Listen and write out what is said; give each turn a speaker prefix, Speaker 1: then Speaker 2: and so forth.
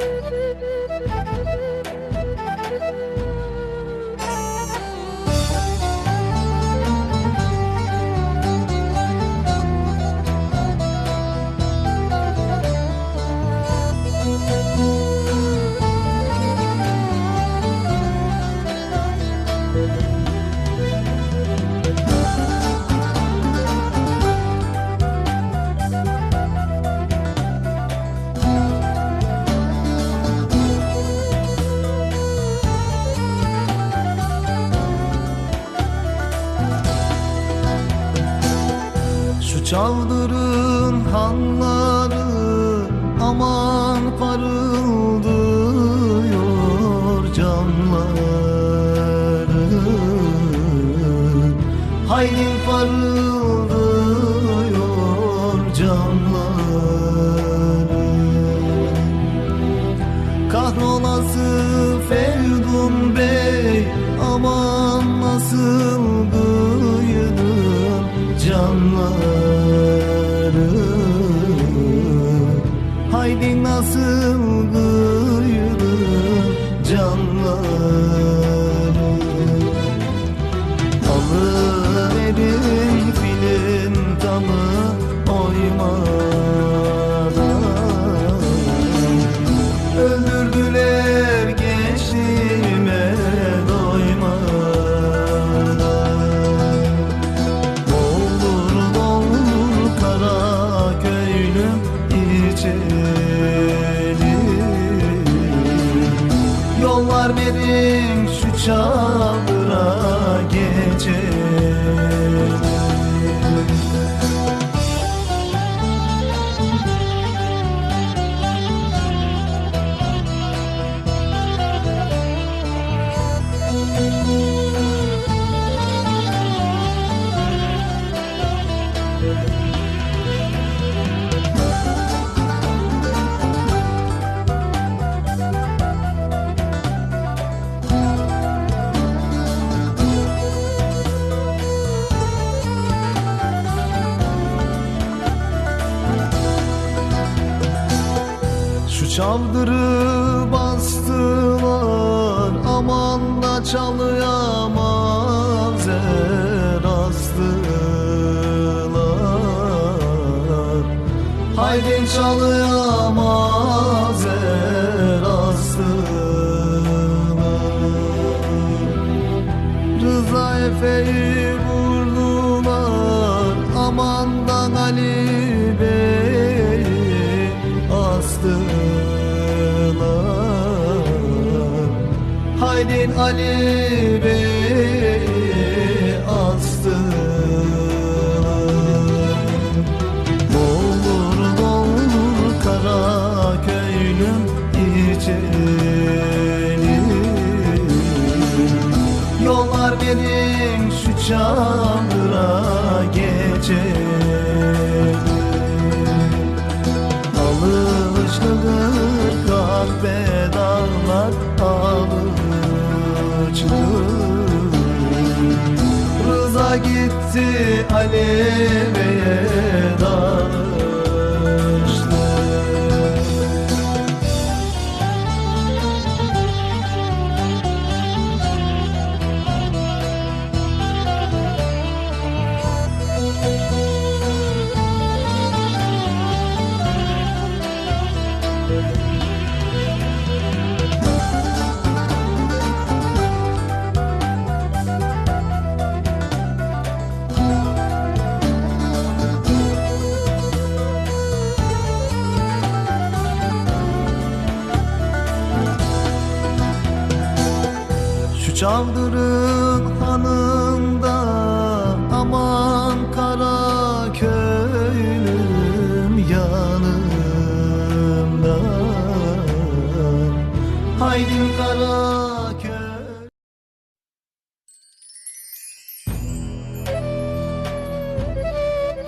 Speaker 1: thank you. Şu çavdırın hanları aman parıldıyor camları Haydi parıldıyor camları Kahrolası Feridun Bey Aman nasıl kıydım canları Haydi nasıl 生 çaldırı bastılar aman da çalıyamaz er astılar. Haydi çalıyamaz er astılar. Rıza Efe'yi vurdular Haydin Ali Bey'i astılar Doldur doldur kara köylüm içeri. Yollar benim şu çamura geçelim gitti Ali Bey'e Şu çavdırın hanında aman kara köylüm yanımda. Haydi